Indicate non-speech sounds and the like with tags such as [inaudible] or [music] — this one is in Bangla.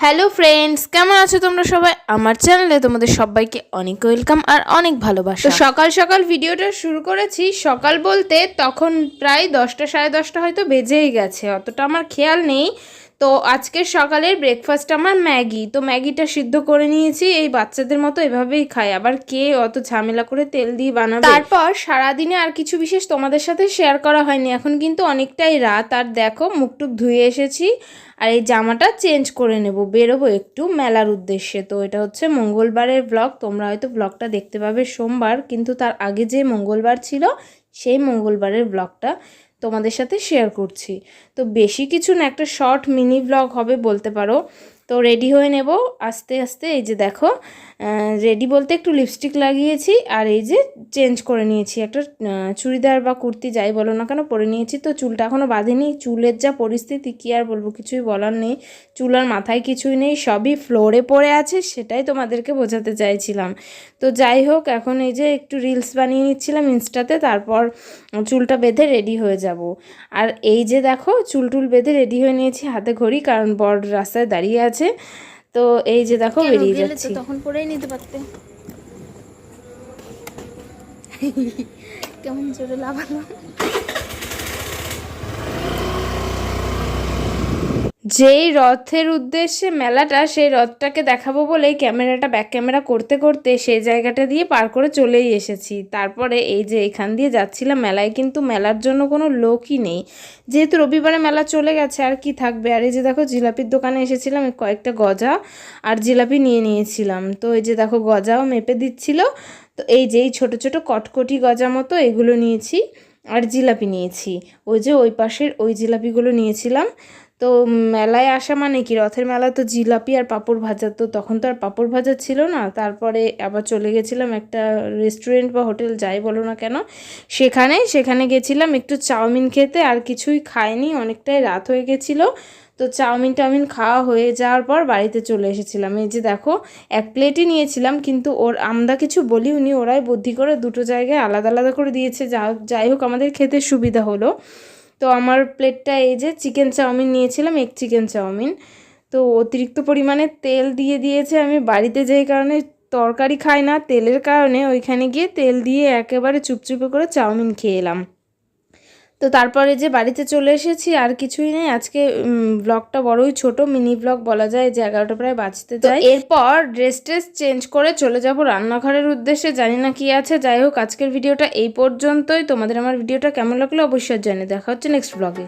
হ্যালো ফ্রেন্ডস কেমন আছো তোমরা সবাই? আমার চ্যানেলে তোমাদের সবাইকে অনেক ওয়েলকাম আর অনেক ভালোবাসা। তো সকাল সকাল ভিডিওটা শুরু করেছি, সকাল বলতে তখন প্রায় দশটা সাড়ে দশটা হয়তো বেজেই গেছে, অতটা আমার খেয়াল নেই। তো আজকের সকালের ব্রেকফাস্ট আমার ম্যাগি। তো ম্যাগিটা সিদ্ধ করে নিয়েছি, এই বাচ্চাদের মতো এভাবেই খায় আবার কে অত ঝামেলা করে তেল দিয়ে বানাবে? তারপর সারাদিনে আর কিছু বিশেষ তোমাদের সাথে শেয়ার করা হয়নি। এখন কিন্তু অনেকটাই রাত। আর দেখো, মুখটুক ধুয়ে এসেছি। আর এই জামাটা চেঞ্জ করে নেব। বেরোবো একটু মেলার উদ্দেশ্যে। তো এটা হচ্ছে মঙ্গলবারের ব্লগ তোমরা হয়তো ব্লগটা দেখতে পাবে সোমবার। কিন্তু তার আগে যে মঙ্গলবার ছিল, সেই মঙ্গলবারের ব্লগটা তোমাদের সাথে শেয়ার করছি। তো বেশি কিছু না, একটা শর্ট মিনি ব্লগ হবে বলতে পারো। তো রেডি হয়ে নেব। আস্তে আস্তে এই যে দেখো রেডি বলতে একটু লিপস্টিক লাগিয়েছি আর এই যে চেঞ্জ করে নিয়েছি। একটা চুড়িদার বা কুর্তি যাই বলো না কেন পরে নিয়েছি। তো চুলটা এখনও বাঁধেনি। চুলের যা পরিস্থিতি, কী আর বলব, কিছুই বলার নেই। চুল আর মাথায় কিছুই নেই। সবই ফ্লোরে পড়ে আছে, সেটাই তোমাদেরকে বোঝাতে চাইছিলাম। তো যাই হোক, এখন এই যে একটু রিলস বানিয়ে নিচ্ছিলাম ইনস্টাতে। তারপর চুলটা বেঁধে রেডি হয়ে যাব। আর এই যে দেখো, চুল টুল বেঁধে রেডি হয়ে নিয়েছি হাতে ঘড়ি, কারণ বড় রাস্তায় দাঁড়িয়ে আছে। তো এই যে দেখো বেরিয়ে যাচ্ছি। তখন পরেই নিতে পারতে। [laughs] কেমন জোরে লাভালাম যেই রথের উদ্দেশ্যে মেলাটা, সেই রথটাকে দেখাবো বলেই ক্যামেরাটা, ব্যাক ক্যামেরা করতে করতে সেই জায়গাটা দিয়ে পার করে চলেই এসেছি। তারপরে এই যে এখান দিয়ে যাচ্ছিলাম মেলায়, কিন্তু মেলার জন্য কোনো লোকই নেই। যেহেতু রবিবারে মেলা চলে গেছে, আর কি থাকবে? আর এই যে দেখো, জিলাপির দোকানে এসেছিলাম কয়েকটা গজা আর জিলাপি নিয়ে নিয়েছিলাম। তো এই যে দেখো, গজাও মেপে দিচ্ছিল। তো এই যে এই ছোটো ছোটো কটকটি গজা মতো এগুলো নিয়েছি আর জিলাপি নিয়েছি। ওই যে ওই পাশের ওই জিলাপিগুলো নিয়েছিলাম। তো মেলায় আসা মানে কি? রথের মেলা তো জিলাপি আর পাঁপড় ভাজা, তো তখন তো আর পাঁপড় ভাজা ছিল না। তারপরে আবার চলে গেছিলাম একটা রেস্টুরেন্ট বা হোটেল যাই বলো না কেন। সেখানে সেখানে গেছিলাম একটু চাউমিন খেতে, আর কিছুই খাইনি, অনেকটাই রাত হয়ে গেছিল। তো চাউমিন টাউমিন খাওয়া হয়ে যাওয়ার পর বাড়িতে চলে এসেছিলাম। এই যে দেখো, এক প্লেটই নিয়েছিলাম, কিন্তু ওর আমরা কিছু বলি, উনি ওরাই বুদ্ধি করে দুটো জায়গায় আলাদা আলাদা করে দিয়েছে। যা, যাই হোক, আমাদের খেতে সুবিধা হলো। তো আমার প্লেটটা এই যে চিকেন চাউমিন নিয়েছিলাম এক চিকেন চাউমিন। তো অতিরিক্ত পরিমাণে তেল দিয়ে দিয়েছে। আমি বাড়িতে যেই কারণে তরকারি খাই না, তেলের কারণে ওইখানে গিয়ে তেল দিয়ে একেবারে চুপচুপে করে চাউমিন খেয়ে এলাম। তো তারপরে যে বাড়িতে চলে এসেছি আর কিছুই নেই। আজকে ব্লগটা বড়ই ছোট মিনি ব্লগ বলা যায় যে এগারোটা প্রায় বাঁচতে যায়। এরপর ড্রেস ট্রেস চেঞ্জ করে চলে যাব রান্নাঘরের উদ্দেশ্যে। জানি না কি আছে। যাই হোক আজকের ভিডিওটা এই পর্যন্তই। তোমাদের আমার ভিডিওটা কেমন লাগল অবশ্যই জানিয়ে দেখা হচ্ছে নেক্সট ব্লগে